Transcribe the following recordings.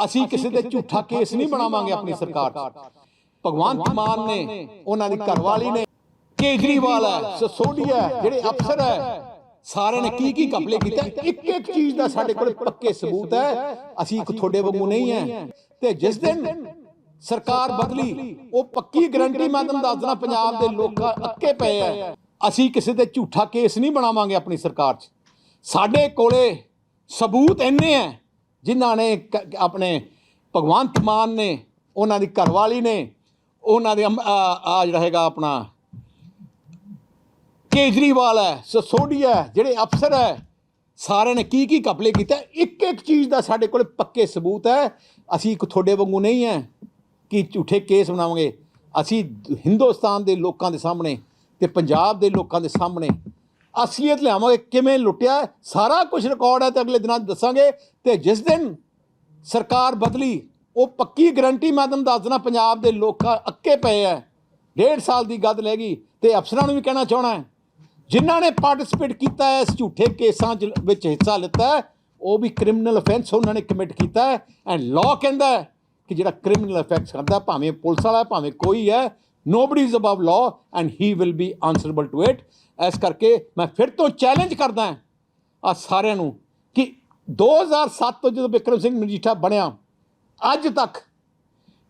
ਅਸੀਂ ਕਿਸੇ ਤੇ ਝੂਠਾ ਕੇਸ ਨਹੀਂ ਬਣਾਵਾਂਗੇ ਆਪਣੀ ਸਰਕਾਰ 'ਚ। ਭਗਵੰਤ ਮਾਨ ਨੇ ਉਹਨਾਂ ਦੀ ਘਰਵਾਲੀ ਨੇ ਕੇਜਰੀਵਾਲ ਹੈ ਸਸੋਡੀਆ ਜਿਹੜੇ ਅਫਸਰ ਹੈ। ਸਾਰਿਆਂ ਨੇ ਕੀ ਕੀ ਕਪਲੇ ਕੀਤਾ? ਇੱਕ ਇੱਕ ਚੀਜ਼ ਦਾ ਸਾਡੇ ਕੋਲ ਪੱਕੇ ਸਬੂਤ ਹੈ ਅਸੀਂ ਇੱਕ ਤੁਹਾਡੇ ਵਾਂਗੂ ਨਹੀਂ ਹੈ। ਤੇ ਜਿਸ ਦਿਨ ਸਰਕਾਰ ਬਦਲੀ ਉਹ ਪੱਕੀ ਗਰੰਟੀ ਮੈਂ ਤੁਹਾਨੂੰ ਦੱਸਦਾ ਪੰਜਾਬ ਦੇ ਲੋਕ ਅੱਕੇ ਪਏ ਆ ਅਸੀਂ ਕਿਸੇ ਤੇ ਝੂਠਾ ਕੇਸ ਨਹੀਂ ਬਣਾਵਾਂਗੇ ਆਪਣੀ ਸਰਕਾਰ 'ਚ। ਸਾਡੇ ਕੋਲੇ ਸਬੂਤ ਇੰਨੇ ਹੈ ਜਿਨ੍ਹਾਂ ਨੇ ਕ- ਆਪਣੇ ਭਗਵੰਤ ਮਾਨ ਨੇ ਉਹਨਾਂ ਦੀ ਘਰਵਾਲੀ ਨੇ ਉਹਨਾਂ ਦੇ ਆ ਜਿਹੜਾ ਹੈਗਾ ਆਪਣਾ ਕੇਜਰੀਵਾਲ ਹੈ ਸਸੋਡੀਆ ਹੈ, ਜਿਹੜੇ ਅਫਸਰ ਹੈ ਸਾਰਿਆਂ ਨੇ ਕੀ ਕੀ ਕਪਲੇ ਕੀਤਾ? ਇੱਕ ਇੱਕ ਚੀਜ਼ ਦਾ ਸਾਡੇ ਕੋਲ ਪੱਕੇ ਸਬੂਤ ਹੈ। ਅਸੀਂ ਇੱਕ ਤੁਹਾਡੇ ਵਾਂਗੂ ਨਹੀਂ ਹੈ ਕਿ ਝੂਠੇ ਕੇਸ ਬਣਾਵਾਂਗੇ। ਅਸੀਂ ਹਿੰਦੁਸਤਾਨ ਦੇ ਲੋਕਾਂ ਦੇ ਸਾਹਮਣੇ ਤੇ ਪੰਜਾਬ ਦੇ ਲੋਕਾਂ ਦੇ ਸਾਹਮਣੇ ਅਸਲੀਅਤ ਲਿਆਵਾਂਗੇ, ਕਿਵੇਂ ਲੁੱਟਿਆ, ਸਾਰਾ ਕੁਝ ਰਿਕਾਰਡ ਹੈ ਤੇ ਅਗਲੇ ਦਿਨਾਂ ਦੱਸਾਂਗੇ। ਤੇ ਜਿਸ ਦਿਨ ਸਰਕਾਰ ਬਦਲੀ, ਉਹ ਪੱਕੀ ਗਰੰਟੀ ਮੈਂ ਤੁਹਾਨੂੰ ਦੱਸ ਦੇਣਾ ਪੰਜਾਬ ਦੇ ਲੋਕਾਂ ਅੱਕੇ ਪਏ ਐ ਡੇਢ ਸਾਲ ਦੀ ਗੱਦ ਲੈ ਗਈ ਤੇ ਅਫਸਰਾਂ ਨੂੰ ਵੀ ਕਹਿਣਾ ਚਾਹਣਾ ਹੈ। ਜਿਨ੍ਹਾਂ ਨੇ ਪਾਰਟਿਸਿਪੇਟ ਕੀਤਾ ਹੈ, ਇਸ ਝੂਠੇ ਕੇਸਾਂ 'ਚ ਵਿੱਚ ਹਿੱਸਾ ਲਿੱਤਾ ਉਹ ਵੀ ਕ੍ਰਿਮੀਨਲ ਅਫੈਂਸ ਉਹਨਾਂ ਨੇ ਕਮਿਟ ਕੀਤਾ ਹੈ। ਐਂਡ ਲਾਅ ਕਹਿੰਦਾ ਕਿ ਜਿਹੜਾ ਕ੍ਰਿਮੀਨਲ ਅਫੈਂਸ ਕਰਦਾ, ਭਾਵੇਂ ਪੁਲਿਸ ਵਾਲਾ ਭਾਵੇਂ ਕੋਈ ਹੈ nobody is above law and he will be answerable to it ਇਸ ਕਰਕੇ ਮੈਂ ਫਿਰ ਤੋਂ ਚੈਲੰਜ ਕਰਦਾ ਹਾਂ ਆ ਸਾਰਿਆਂ ਨੂੰ ਕਿ 2007 ਤੋਂ ਜਦੋਂ ਬਿਕਰਮ ਸਿੰਘ ਮਜੀਠਾ ਬਣਿਆ, ਅੱਜ ਤੱਕ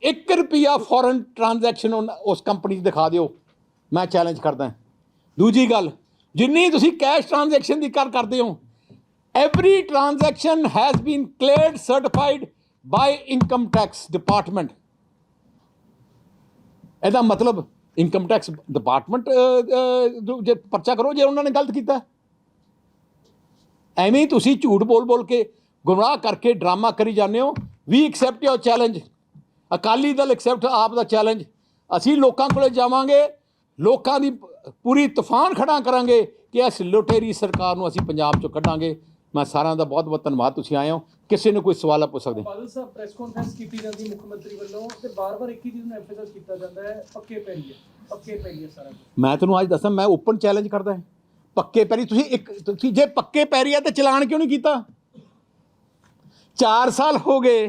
1 ਰੁਪਿਆ ਫੋਰਨ ਟ੍ਰਾਂਜੈਕਸ਼ਨ ਉਸ ਕੰਪਨੀ 'ਚ ਦਿਖਾ ਦਿਓ। ਮੈਂ ਚੈਲੰਜ ਕਰਦਾ ਦੂਜੀ ਗੱਲ, ਜਿੰਨੀ ਤੁਸੀਂ ਕੈਸ਼ ਟ੍ਰਾਂਜੈਕਸ਼ਨ ਦੀ ਕਰ ਕਰਦੇ ਹੋ every transaction has been cleared certified by income tax department ਇਹਦਾ ਮਤਲਬ ਇਨਕਮ ਟੈਕਸ ਡਿਪਾਰਟਮੈਂਟ ਜੇ ਪਰਚਾ ਕਰੋ, ਜੇ ਉਹਨਾਂ ਨੇ ਗਲਤ ਕੀਤਾ। ਐਵੇਂ ਤੁਸੀਂ ਝੂਠ ਬੋਲ ਬੋਲ ਕੇ ਗੁੰਮਰਾਹ ਕਰਕੇ ਡਰਾਮਾ ਕਰੀ ਜਾਂਦੇ ਹੋ। We accept your challenge Akali Dal accept AAP the challenge ਅਸੀਂ ਲੋਕਾਂ ਕੋਲੇ ਜਾਵਾਂਗੇ। ਲੋਕਾਂ ਦੀ ਪੂਰੀ ਤੂਫਾਨ ਖੜਾ ਕਰਾਂਗੇ ਕਿ ਇਸ ਲੁਟੇਰੀ ਸਰਕਾਰ ਨੂੰ ਅਸੀਂ ਪੰਜਾਬ ਚੋਂ ਕੱਢਾਂਗੇ। ਮੈਂ ਸਾਰਿਆਂ ਦਾ ਬਹੁਤ ਬਹੁਤ ਧੰਨਵਾਦ ਤੁਸੀਂ ਆਏ ਹੋ। ਕਿਸੇ ਨੂੰ ਕੋਈ ਸਵਾਲ ਆ ਪੁੱਛ ਸਕਦੇ ਬਾਦਲ ਸਾਹਿਬ ਪ੍ਰੈਸ ਕਾਨਫਰੰਸ ਕੀਤੀ ਜਾਂਦੀ ਮੁੱਖ ਮੰਤਰੀ ਵੱਲੋਂ ਤੇ ਬਾਰ-ਬਾਰ ਇੱਕ ਹੀ ਚੀਜ਼ ਨੂੰ ਐਮਫੇਸਾਈਜ਼ ਕੀਤਾ ਜਾਂਦਾ ਹੈ ਪੱਕੇ ਪੈਰੀ ਹੈ ਪੱਕੇ ਪੈਰੀ ਹੈ ਸਾਰਾ ਕੁਝ ਮੈਂ ਤੁਹਾਨੂੰ ਅੱਜ ਦੱਸਾਂ ਮੈਂ ਓਪਨ ਚੈਲੰਜ ਕਰਦਾ ਹਾਂ। ਪੱਕੇ ਪੈਰੀ ਤੁਸੀਂ ਇੱਕ ਤੁਸੀਂ ਜੇ ਪੱਕੇ ਪੈਰੀ ਆ ਤੇ ਚਲਾਨ ਕਿਉਂ ਨਹੀਂ ਕੀਤਾ? 4 ਸਾਲ ਹੋ ਗਏ।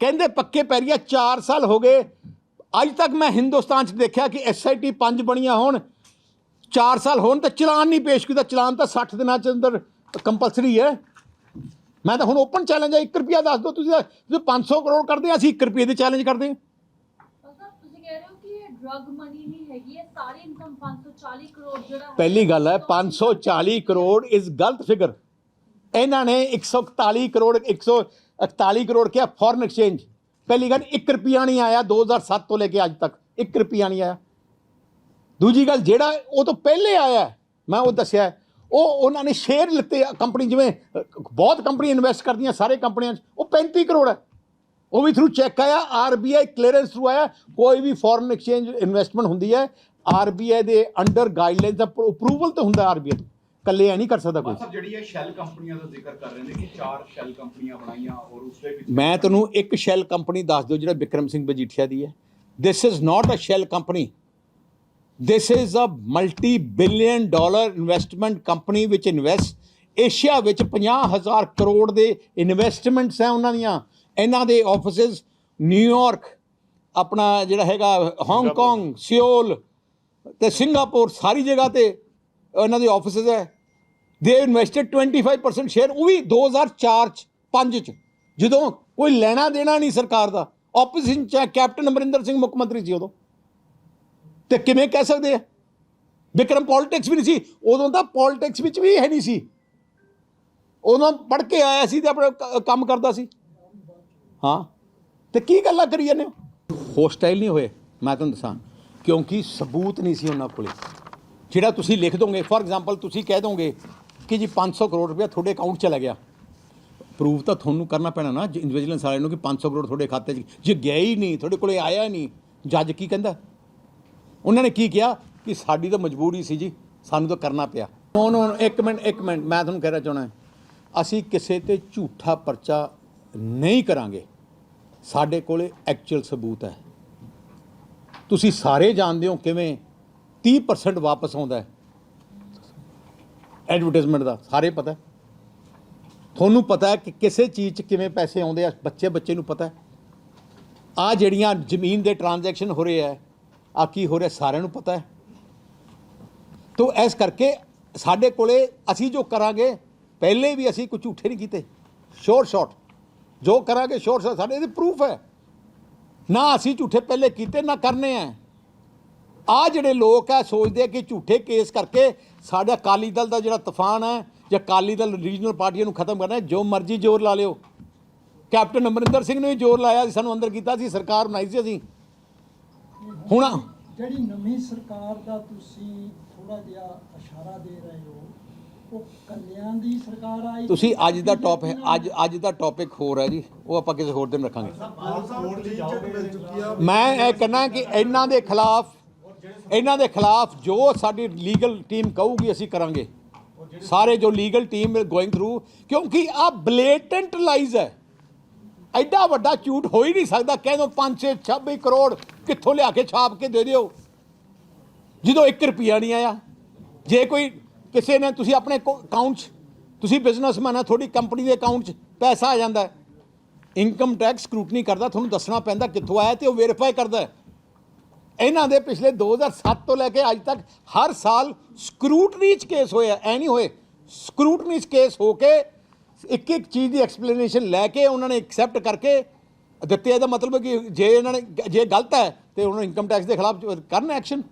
ਕਹਿੰਦੇ ਪੱਕੇ ਪੈਰੀ ਆ 4 ਸਾਲ ਹੋ ਗਏ। ਅੱਜ ਤੱਕ ਮੈਂ ਹਿੰਦੁਸਤਾਨ 'ਚ ਦੇਖਿਆ ਕਿ ਐਸਆਈਟੀ ਪੰਜ ਬਣੀਆਂ ਹੋਣ। 4 ਸਾਲ ਹੋਣ ਤਾਂ ਚਲਾਨ ਨਹੀਂ ਪੇਸ਼ ਕੀਤਾ। ਚਲਾਨ ਤਾਂ 60 ਦਿਨਾਂ ਚ ਅੰਦਰ ਕੰਪਲਸਰੀ ਹੈ। ਮੈਂ ਤਾਂ ਹੁਣ ਓਪਨ ਚੈਲੰਜ ਹੈ 1 ਰੁਪਿਆ ਦੱਸ ਦਿਓ ਤੁਸੀਂ ਤਾਂ- ਤੁਸੀਂ 500 ਕਰੋੜ ਕਰਦੇ ਆ ਅਸੀਂ 1 ਰੁਪਏ ਦੇ ਚੈਲੰਜ ਕਰਦੇ ਹਾਂ। ਸਰ ਤੁਸੀਂ ਕਹਿ ਰਹੇ ਹੋ ਕਿ ਇਹ ਡਰਗ ਮਨੀ ਨਹੀਂ ਹੈਗੀ ਹੈ ਸਾਰੀ ਇਨਕਮ 540 ਕਰੋੜ ਜਿਹੜਾ ਪਹਿਲੀ ਗੱਲ ਹੈ 540 ਕਰੋੜ ਇਸ ਗਲਤ ਫਿਗਰ ਇਹਨਾਂ ਨੇ 141 ਕਰੋੜ 141 ਕਰੋੜ ਕਿਹਾ ਫੋਰਨ ਐਕਸਚੇਂਜ ਪਹਿਲੀ ਗੱਲ 1 ਰੁਪਿਆ ਨਹੀਂ ਆਇਆ 2007 ਤੋਂ ਲੈ ਕੇ ਅੱਜ ਤੱਕ। 1 ਰੁਪਿਆ ਨਹੀਂ ਆਇਆ। ਦੂਜੀ ਗੱਲ ਜਿਹੜਾ ਉਹ ਤੋਂ ਪਹਿਲੇ ਆਇਆ ਹੈ, ਮੈਂ ਉਹ ਦੱਸਿਆ ਹੈ, ਉਹ ਉਹਨਾਂ ਨੇ ਸ਼ੇਅਰ ਲਿੱਤੇ ਕੰਪਨੀ ਜਿਵੇਂ ਬਹੁਤ ਕੰਪਨੀ ਇਨਵੈਸਟ ਕਰਦੀਆਂ ਸਾਰੇ ਕੰਪਨੀਆਂ 'ਚ ਉਹ 35 ਕਰੋੜ ਹੈ। ਉਹ ਵੀ ਥਰੂ ਚੈੱਕ ਆਇਆ ਆਰਬੀਆਈ ਕਲੀਅਰੈਂਸ ਥਰੂ ਆਇਆ ਕੋਈ ਵੀ ਫੋਰਨ ਐਕਸਚੇਂਜ ਇਨਵੈਸਟਮੈਂਟ ਹੁੰਦੀ ਹੈ ਆਰਬੀਆਈ ਦੇ ਅੰਡਰ ਗਾਈਡਲਾਈਨਸ ਦਾ ਅਪਰੂਵਲ ਤੇ ਹੁੰਦਾ ਆਰਬੀਆਈ ਕੱਲੇ ਐ ਨਹੀਂ ਕਰ ਸਕਦਾ ਕੋਈ। ਸਰ ਜਿਹੜੀ ਇਹ ਸ਼ੈਲ ਕੰਪਨੀਆਂ ਦਾ ਜ਼ਿਕਰ ਕਰ ਰਹੇ ਨੇ ਕਿ ਚਾਰ ਸ਼ੈਲ ਕੰਪਨੀਆਂ ਬਣਾਈਆਂ ਔਰ ਉਸ ਦੇ ਵਿੱਚ ਮੈਂ ਤੁਹਾਨੂੰ ਇੱਕ ਸ਼ੈਲ ਕੰਪਨੀ ਦੱਸ ਦਿਓ ਜਿਹੜਾ ਵਿਕਰਮ ਸਿੰਘ ਮਜੀਠੀਆ ਦੀ ਹੈ। This is not a shell company this is a multi billion dollar investment company which invest Asia ਵਿੱਚ 50000 ਕਰੋੜ ਦੇ ਇਨਵੈਸਟਮੈਂਟਸ ਹੈ ਉਹਨਾਂ ਦੀਆਂ। ਇਹਨਾਂ ਦੇ ਆਫਿਸਿਸ ਨਿਊਯਾਰਕ ਆਪਣਾ ਜਿਹੜਾ ਹੈਗਾ ਹਾਂਗਕਾਂਗ ਸਿਓਲ ਤੇ ਸਿੰਗਾਪੁਰ ਸਾਰੀ ਜਗ੍ਹਾ ਤੇ ਉਹਨਾਂ ਦੇ ਆਫਿਸਿਸ ਹੈ। ਦੇ ਇਨਵੈਸਟਡ 25% ਸ਼ੇਅਰ ਉਹ ਵੀ 2004 ਚ 5 ਚ। ਜਦੋਂ ਕੋਈ ਲੈਣਾ ਦੇਣਾ ਨਹੀਂ ਸਰਕਾਰ ਦਾ ਆਪੋਜੀਸ਼ਨ ਚ ਕੈਪਟਨ ਅਮਰਿੰਦਰ ਸਿੰਘ ਮੁੱਖ ਮੰਤਰੀ ਸੀ ਉਦੋਂ। ਤੇ ਕਿਵੇਂ ਕਹਿ ਸਕਦੇ ਆ? ਵਿਕਰਮ ਪੋਲਿਟਿਕਸ ਵੀ ਨਹੀਂ ਸੀ। ਉਦੋਂ ਤਾਂ ਪੋਲਿਟਿਕਸ ਵਿੱਚ ਵੀ ਹੈ ਨਹੀਂ ਸੀ। ਉਦੋਂ ਪੜ ਕੇ ਆਇਆ ਸੀ ਤੇ ਆਪਣਾ ਕੰਮ ਕਰਦਾ ਸੀ। ਹਾਂ। ਤੇ ਕੀ ਗੱਲਾਂ ਕਰੀ ਜਾਂਦੇ ਹੋ? ਹੋਸਟਾਈਲ ਨਹੀਂ ਹੋਏ। ਮੈਂ ਤੁਹਾਨੂੰ ਦੱਸਾਂ, ਕਿਉਂਕਿ ਸਬੂਤ ਨਹੀਂ ਸੀ ਉਹਨਾਂ ਕੋਲੇ। ਜਿਹੜਾ ਤੁਸੀਂ ਲਿਖ ਦੋਗੇ ਫੋਰ ਐਗਜ਼ਾਮਪਲ ਤੁਸੀਂ ਕਹਿ ਦੋਗੇ ਕਿ ਜੀ 500 ਕਰੋੜ ਰੁਪਇਆ ਤੁਹਾਡੇ ਅਕਾਊਂਟ 'ਚ ਚਲਾ ਗਿਆ। ਪ੍ਰੂਫ ਤਾਂ ਤੁਹਾਨੂੰ ਕਰਨਾ ਪੈਣਾ ਨਾ ਵਿਜੀਲੈਂਸ ਵਾਲਿਆਂ ਨੂੰ ਕਿ 500 ਕਰੋੜ ਤੁਹਾਡੇ ਖਾਤੇ 'ਚ, ਜੇ ਗਿਆ ਹੀ ਨਹੀਂ, ਤੁਹਾਡੇ ਕੋਲੇ ਆਇਆ ਹੀ ਨਹੀਂ ਜੱਜ ਕੀ ਕਹਿੰਦਾ? ਉਹਨਾਂ ਨੇ ਕੀ ਕਿਹਾ? ਕਿ ਸਾਡੀ ਤਾਂ ਮਜਬੂਰੀ ਸੀ ਜੀ, ਸਾਨੂੰ ਤਾਂ ਕਰਨਾ ਪਿਆ। ਨੋ ਨੋ ਇੱਕ ਮਿੰਟ ਇੱਕ ਮਿੰਟ, ਮੈਂ ਤੁਹਾਨੂੰ ਕਹਿਣਾ ਚਾਹਣਾ ਅਸੀਂ ਕਿਸੇ ਤੇ ਝੂਠਾ ਪਰਚਾ ਨਹੀਂ ਕਰਾਂਗੇ। ਸਾਡੇ ਕੋਲੇ ਐਕਚੁਅਲ ਸਬੂਤ ਹੈ। ਤੁਸੀਂ ਸਾਰੇ ਜਾਣਦੇ ਹੋ ਕਿਵੇਂ 30% ਵਾਪਸ ਆਉਂਦਾ ਹੈ। ਐਡਵਰਟਾਈਜ਼ਮੈਂਟ ਦਾ, ਸਾਰੇ ਪਤਾ ਤੁਹਾਨੂੰ ਪਤਾ ਹੈ ਕਿ ਕਿਸੇ ਚੀਜ਼ 'ਚ ਕਿਵੇਂ ਪੈਸੇ ਆਉਂਦੇ ਆ ਬੱਚੇ ਬੱਚੇ ਨੂੰ ਪਤਾ ਹੈ। ਆ ਜਿਹੜੀਆਂ ਜ਼ਮੀਨ ਦੇ ਟ੍ਰਾਂਜੈਕਸ਼ਨ ਹੋ ਰਹੇ ਆ ਆ ਕੀ ਹੋ ਰਿਹਾ ਸਾਰਿਆਂ ਨੂੰ ਪਤਾ ਹੈ। ਤੋ ਇਸ ਕਰਕੇ ਸਾਡੇ ਕੋਲੇ ਅਸੀਂ ਜੋ ਕਰਾਂਗੇ, ਪਹਿਲੇ ਵੀ ਅਸੀਂ ਕੋਈ ਝੂਠੇ ਨਹੀਂ ਕੀਤੇ। ਸ਼ੋਰ ਸ਼ਾਟ ਜੋ ਕਰਾਂਗੇ ਸ਼ੋਰ ਸ਼ਾਟ ਸਾਡੇ ਇਹਦੇ ਪ੍ਰੂਫ ਹੈ। ਨਾ ਅਸੀਂ ਝੂਠੇ ਪਹਿਲੇ ਕੀਤੇ, ਨਾ ਕਰਨੇ ਆ ਆ ਜਿਹੜੇ ਲੋਕ ਆ, ਸੋਚਦੇ ਆ ਕਿ ਝੂਠੇ ਕੇਸ ਕਰਕੇ ਸਾਡਾ ਅਕਾਲੀ ਦਲ ਦਾ ਜਿਹੜਾ ਤੂਫਾਨ ਹੈ, ਜਾਂ ਅਕਾਲੀ ਦਲ ਰੀਜਨਲ ਪਾਰਟੀਆਂ ਨੂੰ ਖਤਮ ਕਰਨਾ ਜੋ ਮਰਜ਼ੀ ਜ਼ੋਰ ਲਾ ਲਿਓ। ਕੈਪਟਨ ਅਮਰਿੰਦਰ ਸਿੰਘ ਨੇ ਵੀ ਜ਼ੋਰ ਲਾਇਆ ਸੀ, ਸਾਨੂੰ ਅੰਦਰ ਕੀਤਾ ਸੀ, ਸਰਕਾਰ ਬਣਾਈ ਸੀ ਅਸੀਂ। ਹੁਣ। ਜਿਹੜੀ ਨਵੀਂ ਸਰਕਾਰ ਦਾ ਤੁਸੀਂ ਥੋੜਾ ਜਿਹਾ ਇਸ਼ਾਰਾ ਦੇ ਰਹੇ ਹੋ ਉਹ ਕੱਲਿਆਂ ਦੀ ਸਰਕਾਰ ਆਈ ਤੁਸੀਂ ਅੱਜ ਦਾ ਟੌਪ ਹੈ ਅੱਜ ਅੱਜ ਦਾ ਟੌਪਿਕ ਹੋਰ ਹੈ ਜੀ ਉਹ ਆਪਾਂ ਕਿਸੇ ਹੋਰ ਦਿਨ ਰੱਖਾਂਗੇ। ਮੈਂ ਇਹ ਕਹਿਣਾ ਕਿ ਇਹਨਾਂ ਦੇ ਖਿਲਾਫ ਇਹਨਾਂ ਦੇ ਖਿਲਾਫ ਜੋ ਸਾਡੀ ਲੀਗਲ ਟੀਮ ਕਹੂਗੀ ਅਸੀਂ ਕਰਾਂਗੇ। ਸਾਰੇ ਜੋ ਲੀਗਲ ਟੀਮ ਗੋਇੰਗ ਥਰੂ ਕਿਉਂਕਿ ਆ ਬਲੇਟੈਂਟ ਲਾਈਜ਼ ਹੈ। ਐਡਾ ਵੱਡਾ ਝੂਠ ਹੋ ਹੀ ਨਹੀਂ ਸਕਦਾ ਕਹਿੰਦੇ 5 6 26 ਕਰੋੜ ਕਿੱਥੋਂ ਲਿਆ ਕੇ ਛਾਪ ਕੇ ਦੇ ਦਿਓ। ਜਦੋਂ 1 ਰੁਪਿਆ ਨਹੀਂ ਆਇਆ, ਜੇ ਕੋਈ ਕਿਸੇ ਨੇ ਤੁਸੀਂ ਆਪਣੇ ਅਕਾਊਂਟ 'ਚ, ਤੁਸੀਂ ਬਿਜ਼ਨਸਮੈਨ ਆ, ਤੁਹਾਡੀ ਕੰਪਨੀ ਦੇ ਅਕਾਊਂਟ 'ਚ ਪੈਸਾ ਆ ਜਾਂਦਾ ਇਨਕਮ ਟੈਕਸ ਸਕ੍ਰੂਟਨੀ ਕਰਦਾ, ਤੁਹਾਨੂੰ ਦੱਸਣਾ ਪੈਂਦਾ ਕਿੱਥੋਂ ਆਇਆ ਤੇ ਉਹ ਵੈਰੀਫਾਈ ਕਰਦਾ ਇਹਨਾਂ ਦੇ ਪਿਛਲੇ 2007 ਤੋਂ ਲੈ ਕੇ ਅੱਜ ਤੱਕ ਹਰ ਸਾਲ ਸਕਰੂਟਨੀ 'ਚ ਕੇਸ ਹੋਇਆ, ਐ ਨਹੀਂ ਹੋਏ ਸਕਰੂਟਨੀ 'ਚ ਕੇਸ ਹੋ ਕੇ ਇੱਕ ਇੱਕ ਚੀਜ਼ ਦੀ ਐਕਸਪਲੇਨੇਸ਼ਨ ਲੈ ਕੇ ਉਹਨਾਂ ਨੇ ਐਕਸੈਪਟ ਕਰਕੇ ਦਿੱਤੇ ਇਹਦਾ ਮਤਲਬ ਹੈ ਕਿ ਜੇ ਇਹਨਾਂ ਨੇ, ਜੇ ਗਲਤ ਹੈ ਤੇ ਉਹਨਾਂ ਇਨਕਮ ਟੈਕਸ ਦੇ ਖਿਲਾਫ ਕਰਨ ਐਕਸ਼ਨ